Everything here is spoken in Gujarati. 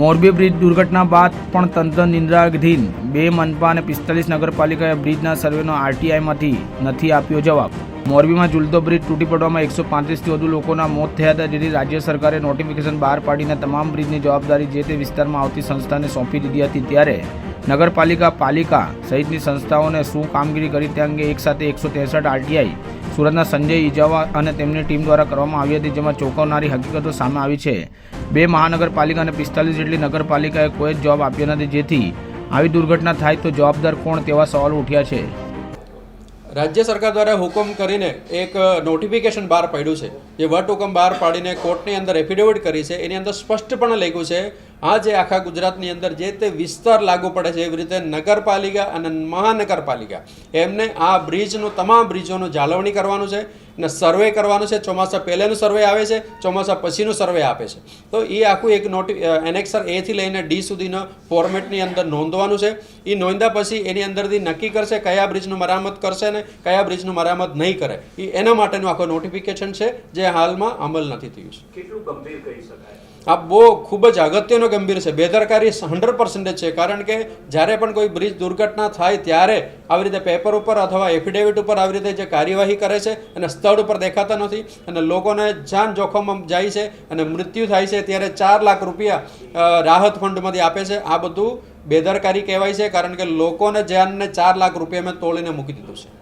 મોરબી બ્રિજ દુર્ઘટના બાદ પણ તંત્ર નિંદ્રાધીન. બે મનપા અને પિસ્તાલીસ નગરપાલિકાએ બ્રિજના સર્વેનો આરટીઆઈમાંથી નથી આપ્યો જવાબ. મોરબીમાં ઝૂલતો બ્રિજ તૂટી પડવામાં એકસો પાંત્રીસથી વધુ લોકોના મોત થયા હતા, જેથી રાજ્ય સરકારે નોટિફિકેશન બહાર પાડીને તમામ બ્રિજની જવાબદારી જે તે વિસ્તારમાં આવતી સંસ્થાને સોંપી દીધી હતી. ત્યારે નગરપાલિકા પાલિકા સહિતની સંસ્થાઓને શું કામગીરી કરી તે અંગે એક સાથે એકસો ત્રેસઠ આરટીઆઈ, સુરતના સંજય ઇજાવા અને તેમની ટીમ દ્વારા કરવામાં આવી હતી, જેમાં ચોંકાવનારી હકીકતો સામે આવી છે. બે મહાનગરપાલિકા અને પિસ્તાલીસ જેટલી નગરપાલિકાએ કોઈ જ જવાબ આપ્યો નથી. જેથી આવી દુર્ઘટના થાય તો જવાબદાર કોણ તેવા સવાલો ઉઠ્યા છે. રાજ્ય સરકાર દ્વારા હુકમ કરીને એક નોટિફિકેશન બહાર પાડ્યું છે. જે વટ હુકમ બહાર પાડીને કોર્ટની અંદર એફિડેવિટ કરી છે. એની અંદર સ્પષ્ટપણે લખ્યું છે આ જે આખા ગુજરાતની અંદર જે તે વિસ્તાર લાગુ પડે છે એવી રીતે નગરપાલિકા અને મહાનગરપાલિકા એમને આ બ્રિજનું તમામ બ્રિજોનું જાળવણી કરવાનું છે અને સર્વે કરવાનું છે. ચોમાસા પહેલાંનું સર્વે આવે છે ચોમાસા પછીનું સર્વે આપે છે. તો એ આખું એક નોટિ એનેક્સર એથી લઈને ડી સુધીનો ફોર્મેટની અંદર નોંધવાનું છે. એ નોંધ્યા પછી એની અંદરથી નક્કી કરશે કયા બ્રિજનું મરામત કરશે ને કયા બ્રિજનું મરામત નહીં કરે. એ એના માટેનું આખું નોટિફિકેશન છે જે હાલમાં અમલ નથી થયું છે. કેટલું ગંભીર કહી શકાય? આ બહુ ખૂબ જ અગત્યનો ગંભીર છે. બેદરકારી હંડ્રેડ પર્સન્ટેજ છે. કારણ કે જ્યારે પણ કોઈ બ્રિજ દુર્ઘટના થાય ત્યારે આવી રીતે પેપર ઉપર અથવા એફિડેવિટ ઉપર આવી રીતે જે કાર્યવાહી કરે છે અને સ્થળ ઉપર દેખાતા નથી અને લોકોને જાન જોખમમાં જાય છે અને મૃત્યુ થાય છે ત્યારે ચાર લાખ રૂપિયા રાહત ફંડમાંથી આપે છે. આ બધું બેદરકારી કહેવાય છે. કારણ કે લોકોને જાનને ચાર લાખ રૂપિયા મેં તોડીને મૂકી દીધું છે.